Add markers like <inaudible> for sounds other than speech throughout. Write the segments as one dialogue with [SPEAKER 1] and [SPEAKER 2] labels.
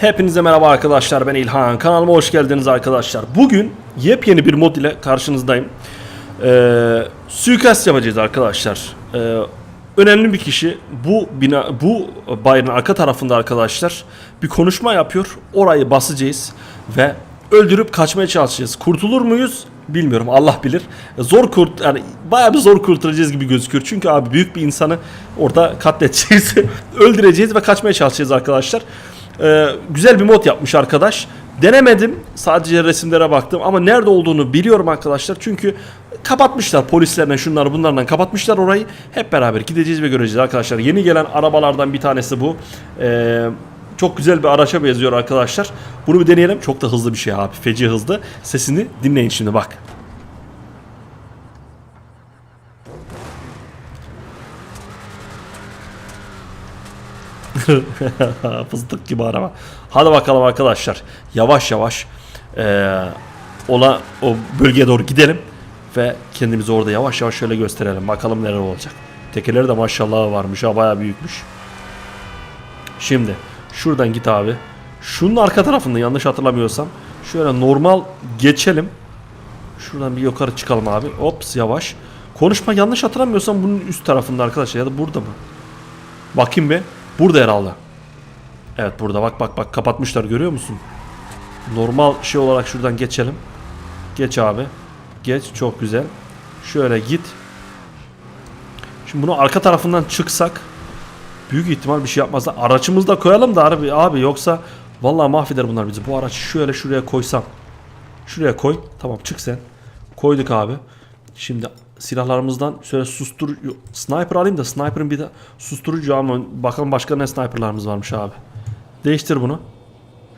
[SPEAKER 1] Hepinize merhaba arkadaşlar ben İlhan kanalıma hoş geldiniz arkadaşlar. Bugün yepyeni bir mod ile karşınızdayım. Ee, suikast yapacağız arkadaşlar. Ee, önemli bir kişi bu bina bu bayrağın arka tarafında arkadaşlar bir konuşma yapıyor. Orayı basacağız ve öldürüp kaçmaya çalışacağız. Kurtulur muyuz? Bilmiyorum Allah bilir. Zor kurt yani bayağı bir zor kurtaracağız gibi gözüküyor. Çünkü abi büyük bir insanı orada katledeceğiz. <laughs> öldüreceğiz ve kaçmaya çalışacağız arkadaşlar. Ee, güzel bir mod yapmış arkadaş. Denemedim. Sadece resimlere baktım ama nerede olduğunu biliyorum arkadaşlar. Çünkü kapatmışlar polislerle şunları bunlarla kapatmışlar orayı. Hep beraber gideceğiz ve göreceğiz arkadaşlar. Yeni gelen arabalardan bir tanesi bu. Ee, çok güzel bir araça benziyor arkadaşlar. Bunu bir deneyelim. Çok da hızlı bir şey abi. Feci hızlı. Sesini dinleyin şimdi bak. <laughs> Fıstık gibi araba. Hadi bakalım arkadaşlar. Yavaş yavaş eee ola o bölgeye doğru gidelim ve kendimizi orada yavaş yavaş şöyle gösterelim. Bakalım neler olacak. Tekeleri de maşallah varmış ha bayağı büyükmüş. Şimdi şuradan git abi. Şunun arka tarafında yanlış hatırlamıyorsam şöyle normal geçelim. Şuradan bir yukarı çıkalım abi. Ops yavaş. Konuşma yanlış hatırlamıyorsam bunun üst tarafında arkadaşlar ya da burada mı? Bakayım bir. Burada herhalde. Evet burada bak bak bak kapatmışlar görüyor musun? Normal şey olarak şuradan geçelim. Geç abi. Geç çok güzel. Şöyle git. Şimdi bunu arka tarafından çıksak büyük ihtimal bir şey yapmazlar. Araçımızı da koyalım da abi, abi yoksa vallahi mahveder bunlar bizi. Bu araçı şöyle şuraya koysam. Şuraya koy. Tamam çık sen. Koyduk abi. Şimdi silahlarımızdan şöyle sustur sniper alayım da sniper'ın bir de susturucu ama bakalım başka ne sniper'larımız varmış abi. Değiştir bunu.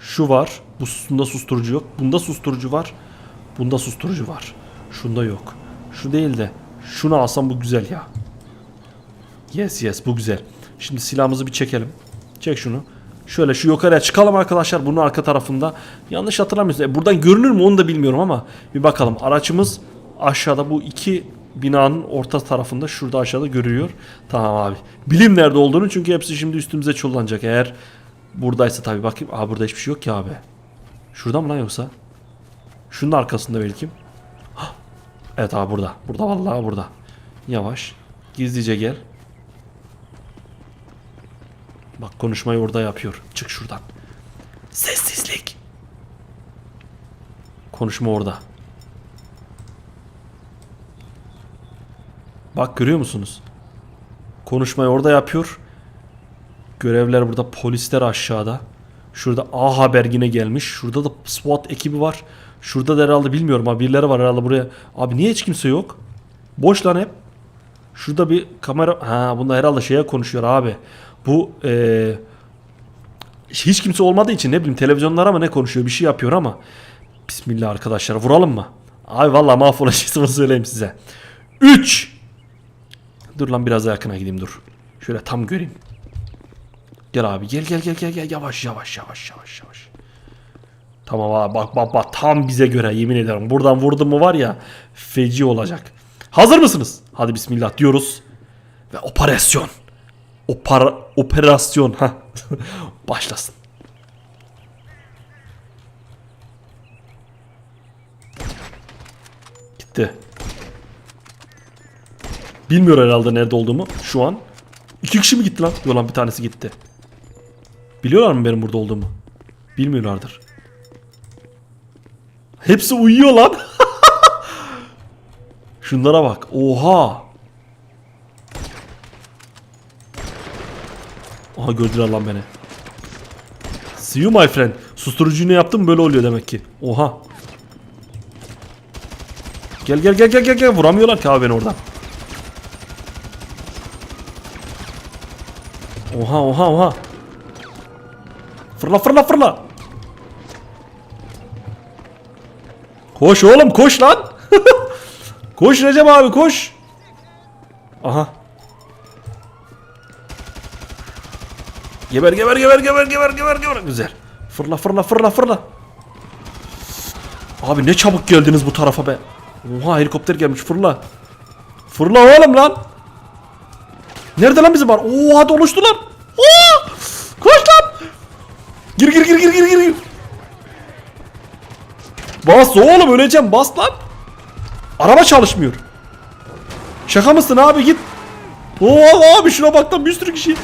[SPEAKER 1] Şu var. Bunda susturucu yok. Bunda susturucu var. Bunda susturucu var. Şunda yok. Şu değil de şunu alsam bu güzel ya. Yes yes bu güzel. Şimdi silahımızı bir çekelim. Çek şunu. Şöyle şu yukarıya çıkalım arkadaşlar. Bunun arka tarafında. Yanlış hatırlamıyorsun. E, buradan görünür mü onu da bilmiyorum ama bir bakalım. Araçımız aşağıda bu iki binanın orta tarafında şurada aşağıda görüyor. Tamam abi. Bilim nerede olduğunu çünkü hepsi şimdi üstümüze çullanacak. Eğer buradaysa tabii bakayım. Aa burada hiçbir şey yok ki abi. Şurada mı lan yoksa? Şunun arkasında belki. Hah! Evet abi burada. Burada vallahi burada. Yavaş. Gizlice gel. Bak konuşmayı orada yapıyor. Çık şuradan. Sessizlik. Konuşma orada. Bak görüyor musunuz? Konuşmayı orada yapıyor. Görevler burada, polisler aşağıda. Şurada A haber yine gelmiş. Şurada da SWAT ekibi var. Şurada da herhalde bilmiyorum ama birileri var herhalde buraya. Abi niye hiç kimse yok? Boş lan hep. Şurada bir kamera... Ha bunda herhalde şeye konuşuyor abi. Bu eee hiç kimse olmadığı için ne bileyim televizyonlara mı ne konuşuyor bir şey yapıyor ama Bismillah arkadaşlar vuralım mı? Abi vallahi mahvolacağız söyleyeyim size. 3 Dur lan biraz daha yakına gideyim dur. Şöyle tam göreyim. Gel abi gel gel gel gel gel yavaş yavaş yavaş yavaş yavaş. Tamam abi bak bak bak tam bize göre yemin ederim. Buradan vurdum mu var ya feci olacak. Hazır mısınız? Hadi bismillah diyoruz. Ve operasyon. Opera, operasyon ha <laughs> başlasın. Gitti. Bilmiyor herhalde nerede olduğumu şu an. İki kişi mi gitti lan? Yok lan bir tanesi gitti. Biliyorlar mı benim burada olduğumu? Bilmiyorlardır. Hepsi uyuyor lan. <laughs> Şunlara bak. Oha. Aha gördüler lan beni. See you my friend. Susturucuyu ne yaptım böyle oluyor demek ki. Oha. Gel gel gel gel gel gel. Vuramıyorlar ki abi beni oradan. Oha oha oha. Fırla fırla fırla. Koş oğlum koş lan. <laughs> koş Recep abi koş. Aha. Geber geber geber geber geber geber geber. Güzel. Fırla fırla fırla fırla. Abi ne çabuk geldiniz bu tarafa be. Oha helikopter gelmiş fırla. Fırla oğlum lan. Nerede lan bizim var? Oha doluştular. Gir gir gir gir gir gir. Bas oğlum öleceğim bas lan. Araba çalışmıyor. Şaka mısın abi git. Oo abi şuna bak lan bir sürü kişi.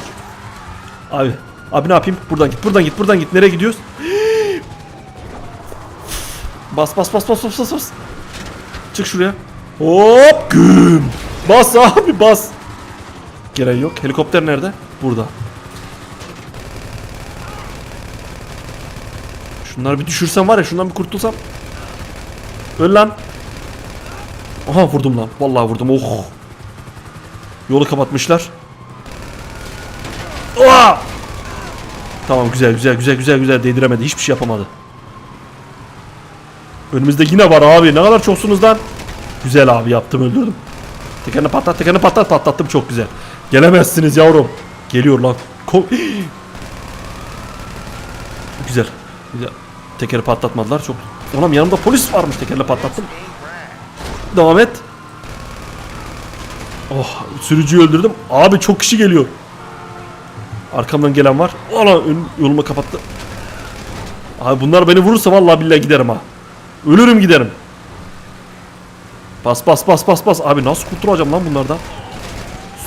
[SPEAKER 1] Abi abi ne yapayım? Buradan git buradan git buradan git. Nereye gidiyoruz? Bas bas bas bas bas bas bas. Çık şuraya. Hop güm. Bas abi bas. Gelen yok. Helikopter nerede? Burada. Şunları bir düşürsem var ya şundan bir kurtulsam. Öl lan. Aha vurdum lan. Vallahi vurdum. Oh. Yolu kapatmışlar. Oha! Tamam güzel güzel güzel güzel güzel değdiremedi. Hiçbir şey yapamadı. Önümüzde yine var abi. Ne kadar çoksunuz lan. Güzel abi yaptım öldürdüm. Tekerini patlat tekerini patlat patlattım çok güzel. Gelemezsiniz yavrum. Geliyor lan. Ko <gasps> güzel. Güzel. Tekeri patlatmadılar çok. Oğlum yanımda polis varmış tekerle patlattım. Devam et. Oh sürücüyü öldürdüm. Abi çok kişi geliyor. Arkamdan gelen var. Ola ön yolumu kapattı. Abi bunlar beni vurursa vallahi billahi giderim ha. Ölürüm giderim. Bas bas bas bas bas. Abi nasıl kurtulacağım lan bunlardan?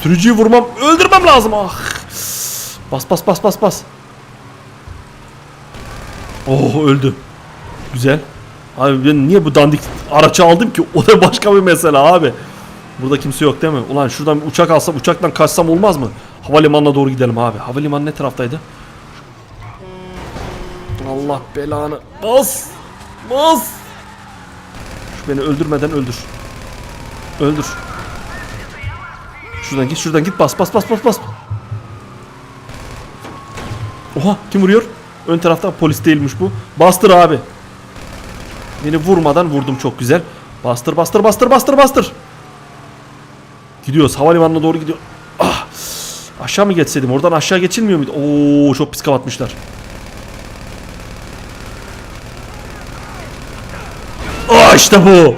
[SPEAKER 1] Sürücüyü vurmam, öldürmem lazım. Ah. Bas bas bas bas bas. Oh öldü. Güzel. Abi ben niye bu dandik araçı aldım ki? <laughs> O da başka bir mesele abi. Burada kimse yok değil mi? Ulan şuradan bir uçak alsam uçaktan kaçsam olmaz mı? Havalimanına doğru gidelim abi. Havalimanı ne taraftaydı? Allah belanı. Bas. Bas. Şu beni öldürmeden öldür. Öldür. Şuradan git şuradan git bas bas bas bas bas. Oha kim vuruyor? Ön tarafta polis değilmiş bu. Bastır abi. Beni vurmadan vurdum çok güzel. Bastır bastır bastır bastır bastır. Gidiyoruz havalimanına doğru gidiyor. Ah. Aşağı mı geçseydim? Oradan aşağı geçilmiyor muydu? Oo çok pis kapatmışlar. Aa işte bu.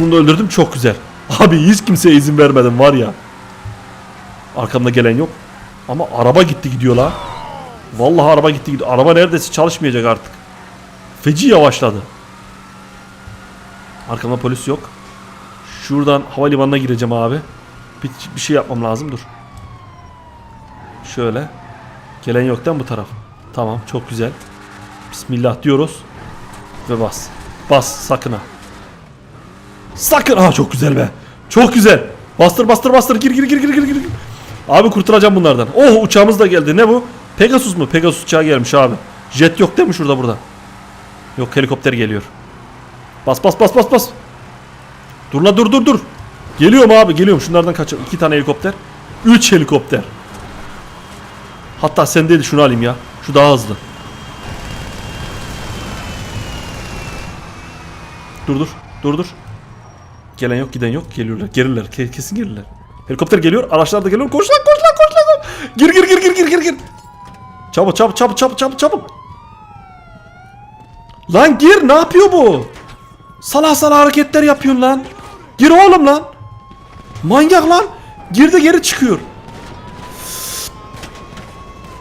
[SPEAKER 1] Onu da öldürdüm çok güzel. Abi hiç kimseye izin vermedim var ya. Arkamda gelen yok. Ama araba gitti gidiyor la. Vallahi araba gitti gidiyor. Araba neredeyse çalışmayacak artık. Feci yavaşladı. Arkamda polis yok. Şuradan havalimanına gireceğim abi. Bir, bir şey yapmam lazım dur. Şöyle. Gelen yok değil mi bu taraf? Tamam çok güzel. Bismillah diyoruz. Ve bas. Bas sakın ha. Sakın. Aa çok güzel be. Çok güzel. Bastır bastır bastır. Gir gir gir gir gir gir. Abi kurtulacağım bunlardan. Oh uçağımız da geldi. Ne bu? Pegasus mu? Pegasus uçağı gelmiş abi. Jet yok değil mi şurada burada? Yok helikopter geliyor. Bas bas bas bas bas. Dur la dur dur dur. Geliyorum abi geliyorum. Şunlardan kaç? İki tane helikopter. Üç helikopter. Hatta sen değil şunu alayım ya. Şu daha hızlı. Dur dur. Dur dur. Gelen yok giden yok. Geliyorlar. Gelirler. Ke- kesin gelirler. Helikopter geliyor. Araçlar da geliyor. Koş lan koş lan koş lan. Gir gir gir gir gir gir gir. Çabuk çabuk çabuk çabuk çabuk çabuk. Lan gir ne yapıyor bu? Salak salak hareketler yapıyorsun lan. Gir oğlum lan. Manyak lan. Gir de geri çıkıyor.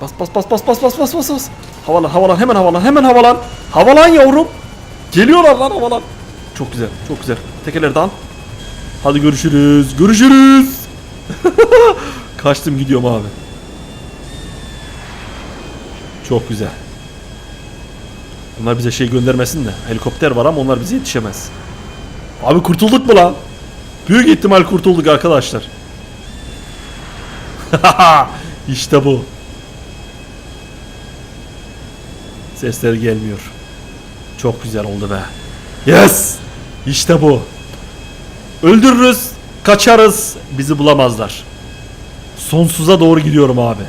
[SPEAKER 1] Bas bas bas bas bas bas bas bas bas. Havalan havalan hemen havalan hemen havalan. Havalan yavrum. Geliyorlar lan havalan. Çok güzel çok güzel. Tekerleri de al. Hadi görüşürüz. Görüşürüz. <laughs> Kaçtım gidiyorum abi. Çok güzel. Bunlar bize şey göndermesin de. Helikopter var ama onlar bize yetişemez. Abi kurtulduk mu lan? Büyük ihtimal kurtulduk arkadaşlar. <laughs> işte bu. Sesler gelmiyor. Çok güzel oldu be. Yes! İşte bu. Öldürürüz, kaçarız, bizi bulamazlar. Sonsuza doğru gidiyorum abi.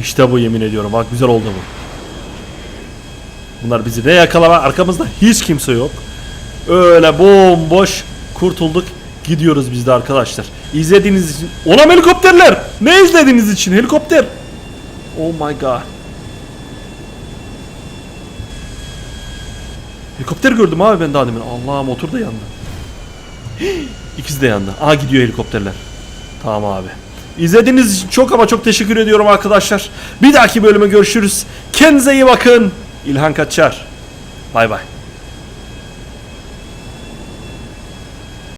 [SPEAKER 1] İşte bu yemin ediyorum. Bak güzel oldu bu. Bunlar bizi ne yakalama arkamızda hiç kimse yok. Öyle bomboş kurtulduk. Gidiyoruz biz de arkadaşlar. İzlediğiniz için. Olam helikopterler. Ne izlediğiniz için helikopter. Oh my god. Helikopter gördüm abi ben daha demin. Allah motor da yandı. <gasps> İkisi de yandı. Aa gidiyor helikopterler. Tamam abi. İzlediğiniz için çok ama çok teşekkür ediyorum arkadaşlar. Bir dahaki bölüme görüşürüz. Kendinize iyi bakın. İlhan Kaçar. Bay bay.